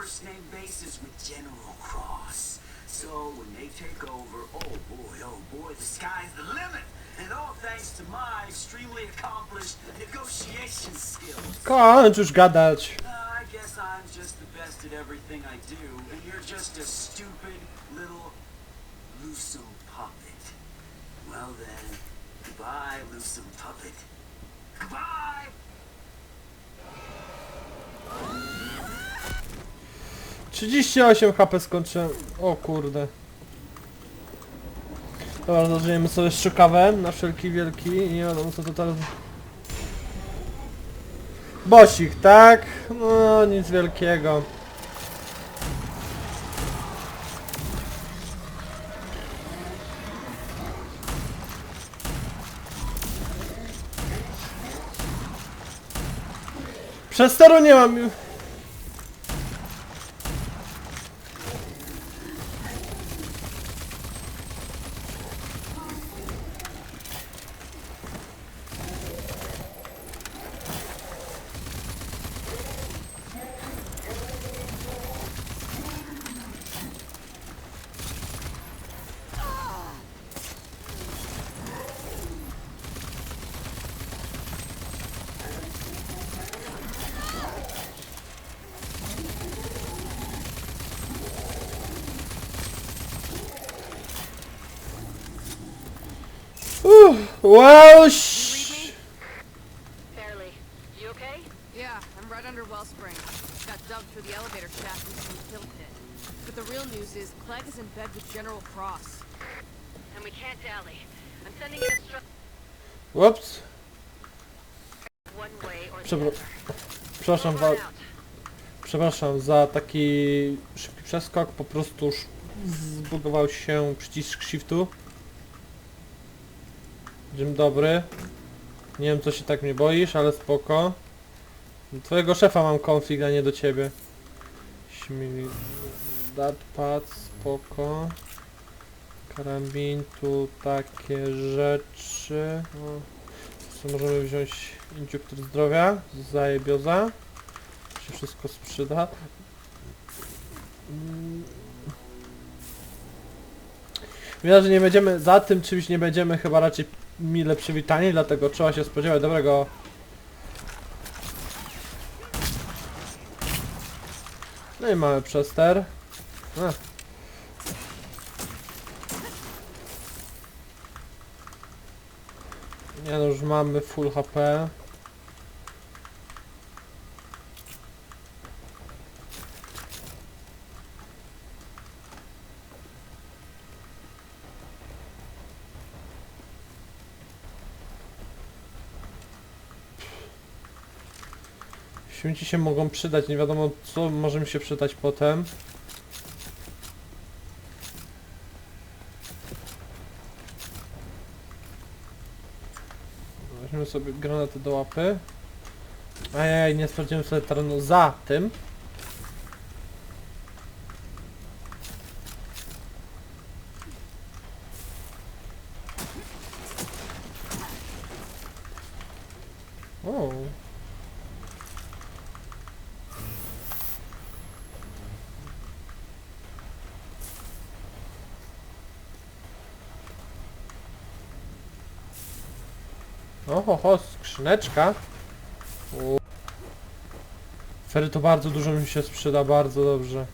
first name basis with General Cross. So when they take over, oh boy, oh boy, the sky's the limit. And all thanks to my extremely accomplished negotiation skills. Kończ już gadać. Uh, I guess I'm just the best at everything I do, and you're just a stupid little Luso puppet. Well then, goodbye, Luso puppet. Goodbye! 38 HP skończyłem. O kurde. Dobra, zaczniemy sobie szczukawę na wszelki wielki i nie wiadomo co to teraz... Bosik, tak? No, nic wielkiego. Przez nie mam... Uff, Well, sh- Fairly. You okay? Yeah, I'm right under Wellspring. Got dug through the elevator shaft into some kill pit. But the real news is Clegg is in bed with General Cross. And we can't dally. I'm sending in a stru- Ups, one way or the przepraszam, out. przepraszam za taki szybki przeskok, po prostu zbugował się przycisk shiftu. Dzień dobry. Nie wiem co się tak mnie boisz, ale spoko. Do twojego szefa mam konflikt, a nie do ciebie. Śmili... Dartpad, spoko. Karabin, tu takie rzeczy. O. Co możemy wziąć inhibitor zdrowia, zajebioza. Się wszystko sprzyda. Widać, że nie będziemy, za tym czymś nie będziemy chyba raczej mile przywitani, dlatego trzeba się spodziewać dobrego No i mamy przester. A. Nie no, już mamy full HP. Śmieci się mogą przydać, nie wiadomo co może mi się przydać potem. Weźmiemy sobie granaty do łapy. Ej, nie sprawdziłem sobie terenu za tym. O. Oho, ho, skrzyneczka. Fery to bardzo dużo mi się sprzeda, bardzo dobrze.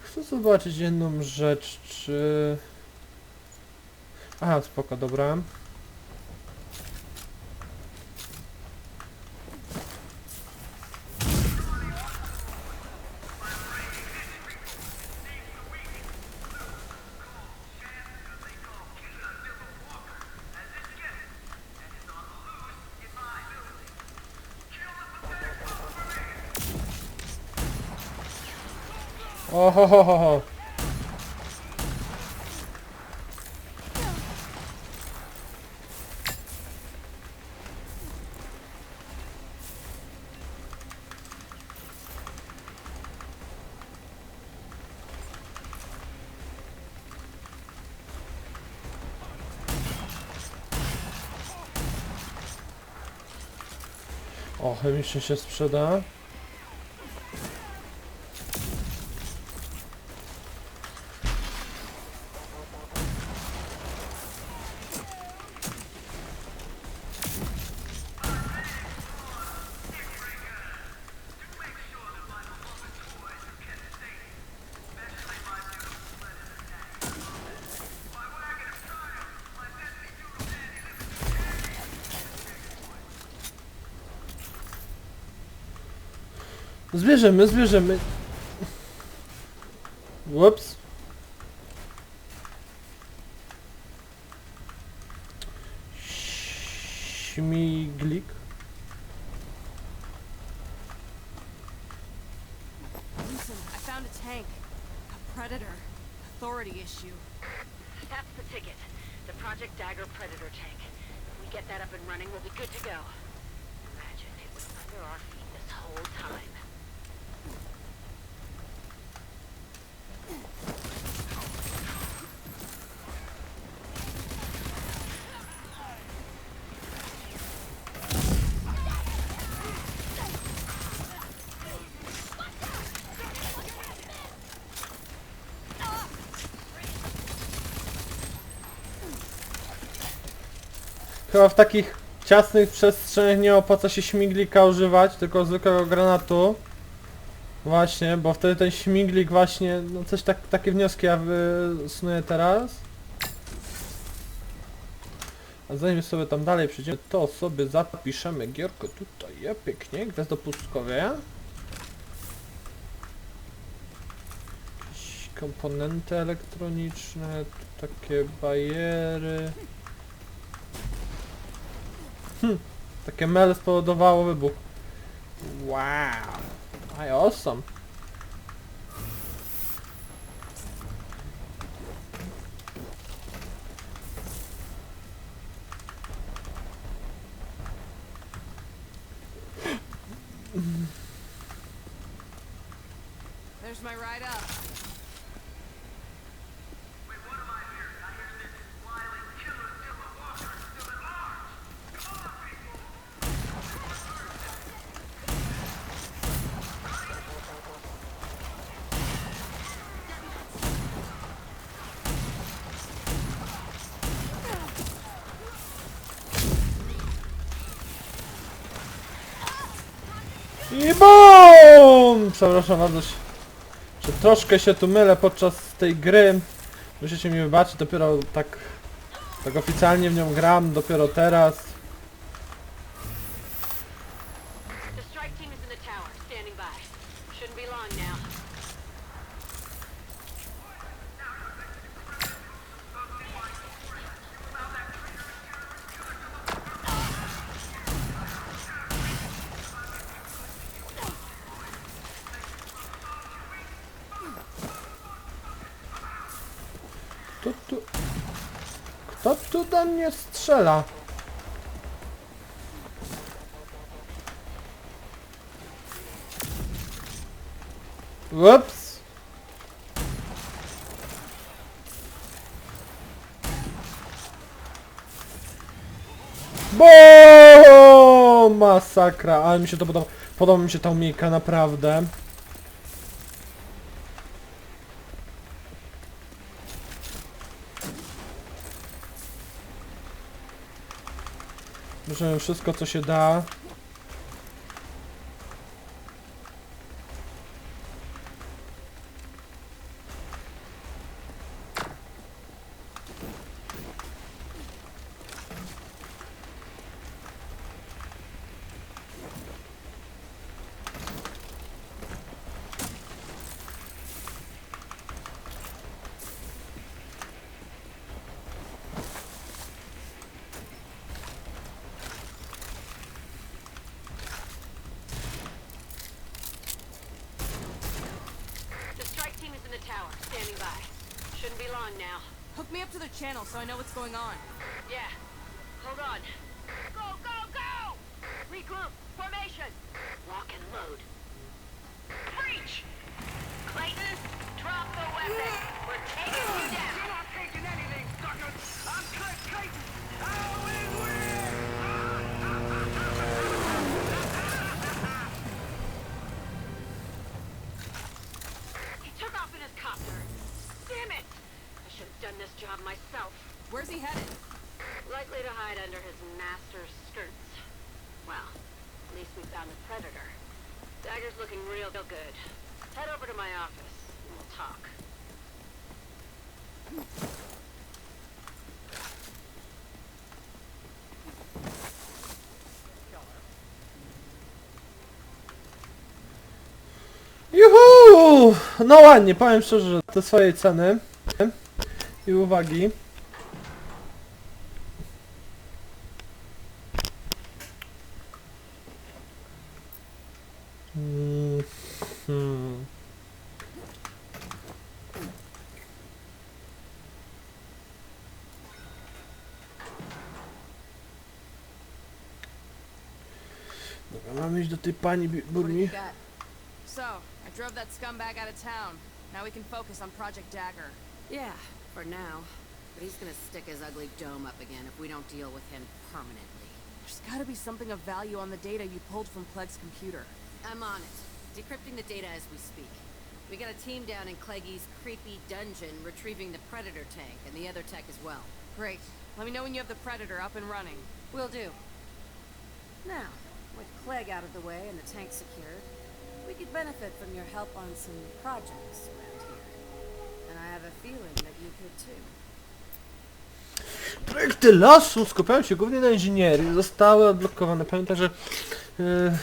Chcę zobaczyć jedną rzecz, czy... Aha, spoko, dobra. Ohohoho. O, chemicznie się sprzeda. Zbierzemy, zbierzemy. Ups. Śmiglik. Listen, I found a tank. A predator. Authority issue. That's the ticket. The Project Dagger Predator tank. If we get that up and running, we'll be good to go. Imagine it was under our feet this whole time. Chyba w takich ciasnych przestrzeniach nie opłaca się śmiglika używać, tylko zwykłego granatu. Właśnie, bo wtedy ten śmiglik właśnie, no coś tak, takie wnioski ja wysnuję teraz. A zanim sobie tam dalej przejdziemy, to sobie zapiszemy gierko tutaj, ja pięknie, gwiazdopustkowie. Jakieś komponenty elektroniczne, takie bajery. Takie mele spowodowało wybuch. Wow. I awesome. I BOOM! Przepraszam się- że troszkę się tu mylę podczas tej gry. Musicie mi wybaczyć, dopiero tak, tak oficjalnie w nią gram, dopiero teraz. The strike team is in the tower, standing by. Shouldn't be long now. Tu do mnie strzela? Ups. Bo masakra, ale mi się to podoba. Podoba mi się ta umiejka naprawdę. Bierzemy wszystko co się da. Long now. Hook me up to the channel so I know what's going on. Yeah. Hold on. Hide under his master's skirts. Well, at least we found the predator. Dagger's looking real good. Head over to my office and we'll talk. Juhu! No ładnie, powiem szczerze, że te swoje ceny i uwagi. Pani bi- What do you burmi. So, I drove that scumbag out of town. Now we can focus on Project Dagger. Yeah, for now. But he's gonna stick his ugly dome up again if we don't deal with him permanently. There's gotta be something of value on the data you pulled from Clegg's computer. I'm on it. Decrypting the data as we speak. We got a team down in Cleggy's creepy dungeon retrieving the Predator tank and the other tech as well. Great. Let me know when you have the Predator up and running. Will do. Now, with Clegg out of the way and the tank secured, we could benefit from your help on some projects around here. And I have a feeling that you could too. Projekty lasu skupiają się głównie na inżynierii. Zostały odblokowane. Pamiętaj, że... e,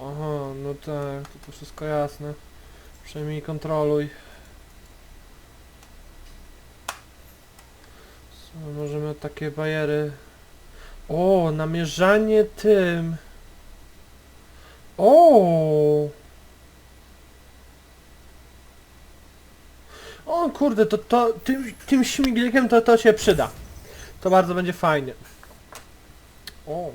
Aha, no tak, to, wszystko jasne. Przejmij kontroluj. Co, możemy takie bajery... O, namierzanie tym... O! O kurde, to, to tym, tym śmiglikiem to, to się przyda. To bardzo będzie fajnie. O.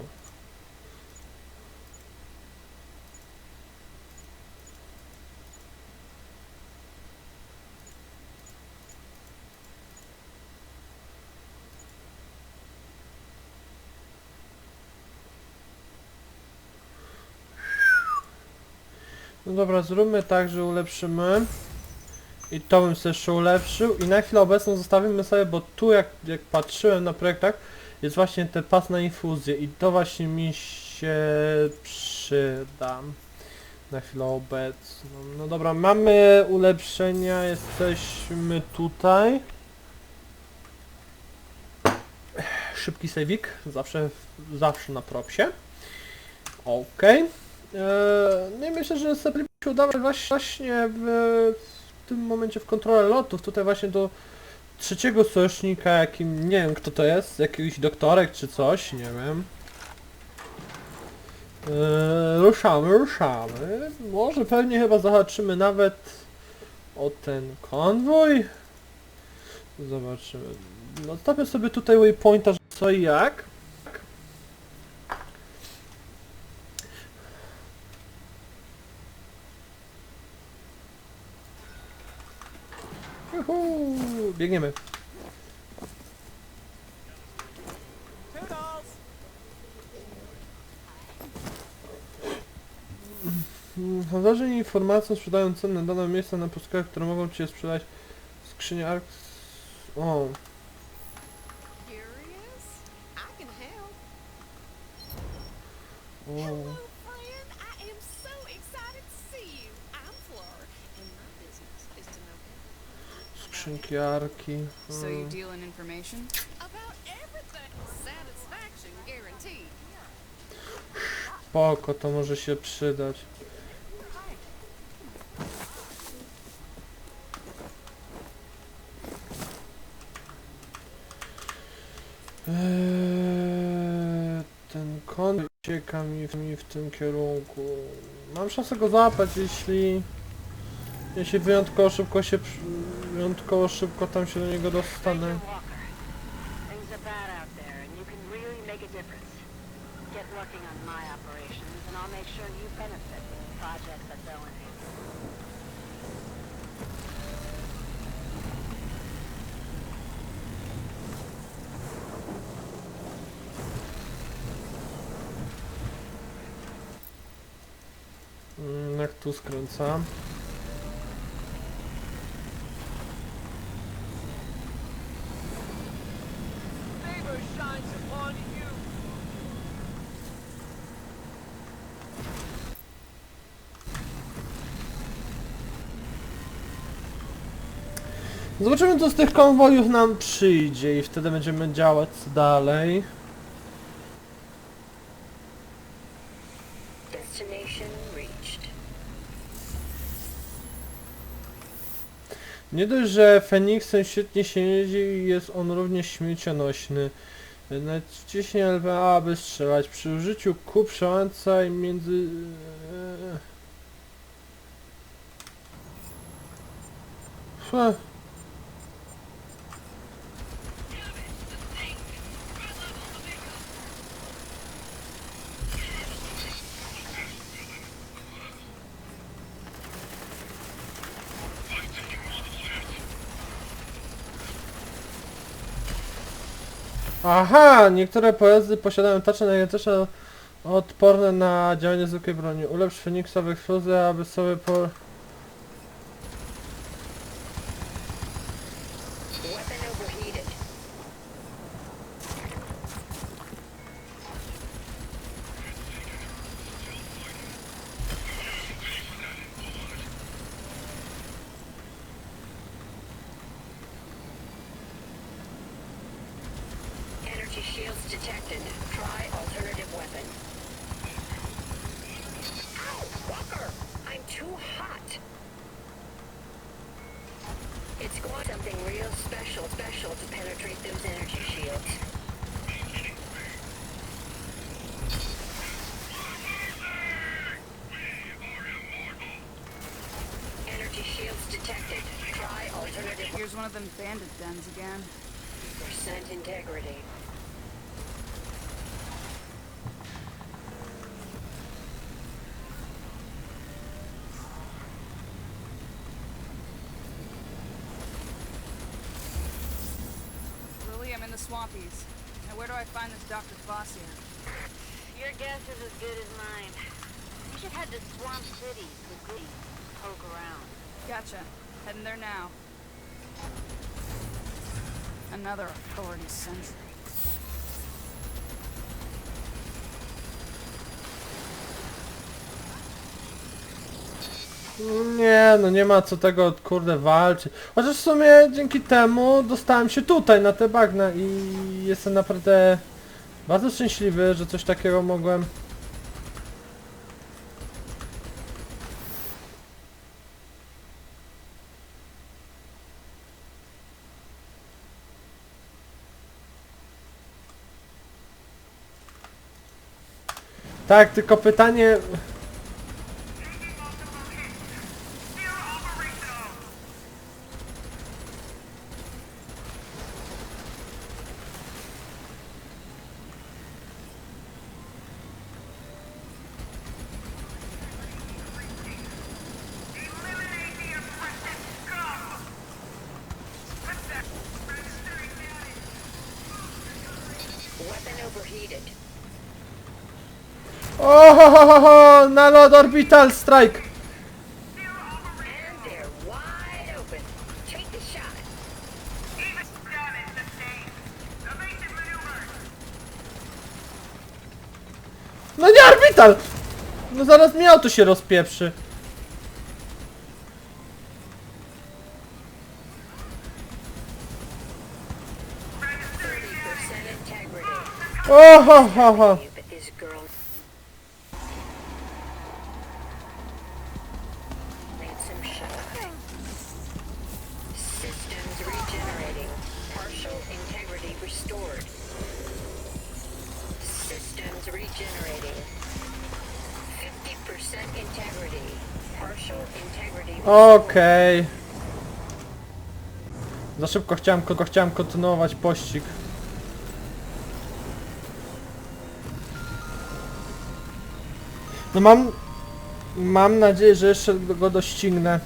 No dobra, zróbmy tak, że ulepszymy. I to bym sobie jeszcze ulepszył. I na chwilę obecną zostawimy sobie, bo tu jak, jak patrzyłem na projektach, jest właśnie ten pas na infuzję i to właśnie mi się przyda. Na chwilę obecną. No dobra, mamy ulepszenia, jesteśmy tutaj. Szybki sejwik, zawsze, zawsze na propsie. Okej. Eee, No i myślę, że sobie się udawać właśnie w, w tym momencie w kontrolę lotów. Tutaj właśnie do trzeciego sojusznika, jakim nie wiem kto to jest, jakiś doktorek czy coś, nie wiem. Eee, ruszamy, ruszamy. Może pewnie chyba zahaczymy nawet o ten konwój. Zobaczymy. No Zostawię sobie tutaj waypointa, co i jak. Juhu, biegniemy. Handlarze informacją sprzedają cenne dane miejsca na pustkach, które mogą Ci je sprzedać w skrzyni Arx... O, o. Skrzynki Arki. So you o. deal in information? about everything. Satisfaction guaranteed. Spoko, to może się przydać. Eee, ten kon ucieka mi w, mi w tym kierunku. Mam szansę go złapać, jeśli... Jeśli wyjątkowo szybko się... przy- Wyjątkowo szybko tam się do niego dostanę. Major Walker, things are bad out there, and you can really make a difference. Get working on my operations, and I'll make sure you benefit from the projects that Zelenate. jednak tu skręcam. Favor shines upon you. Zobaczymy co z tych konwojów nam przyjdzie i wtedy będziemy działać dalej. Nie dość, że Feniksem świetnie się jeździ, jest on również śmiecionośny. Nawet wciśnie LPA, aby strzelać. Przy użyciu kół przełączaj między... Huh. Aha, niektóre pojazdy posiadają tarcze energetyczne odporne na działanie zwykłej broni. Ulepsz Feniksa w eksplozję, aby sobie po... detected. Try alternative weapon. Ow, Walker! I'm too hot. It's going something real special, special to penetrate those energy shields. Energy shields detected. Try alternative Here's one of them bandit dens again. percent integrity. I'm in the swampies. Now where do I find this Dr. Kvasir? Your guess is as good as mine. You should head to Swamp City to. Poke around. Gotcha. Heading there now. Another authority sentry. Nie, no nie ma co tego kurde walczyć. Chociaż w sumie dzięki temu dostałem się tutaj na te bagna i jestem naprawdę bardzo szczęśliwy, że coś takiego mogłem Tak, tylko pytanie... Eliminate the oppressive scum! What's that? Registering daddy. Weapon overheated. O, ho, ho, ho, ho, Nalot Orbital Strike! And they're wide open. Take the shot. Even damage sustained. Evasive maneuvers. No nie Orbital! No zaraz mi auto się rozpieprzy. 50% integrity. Partial integrity Okej. Za szybko chciałem, ko- chciałem kontynuować pościg. No mam... Mam nadzieję, że jeszcze go doścignę.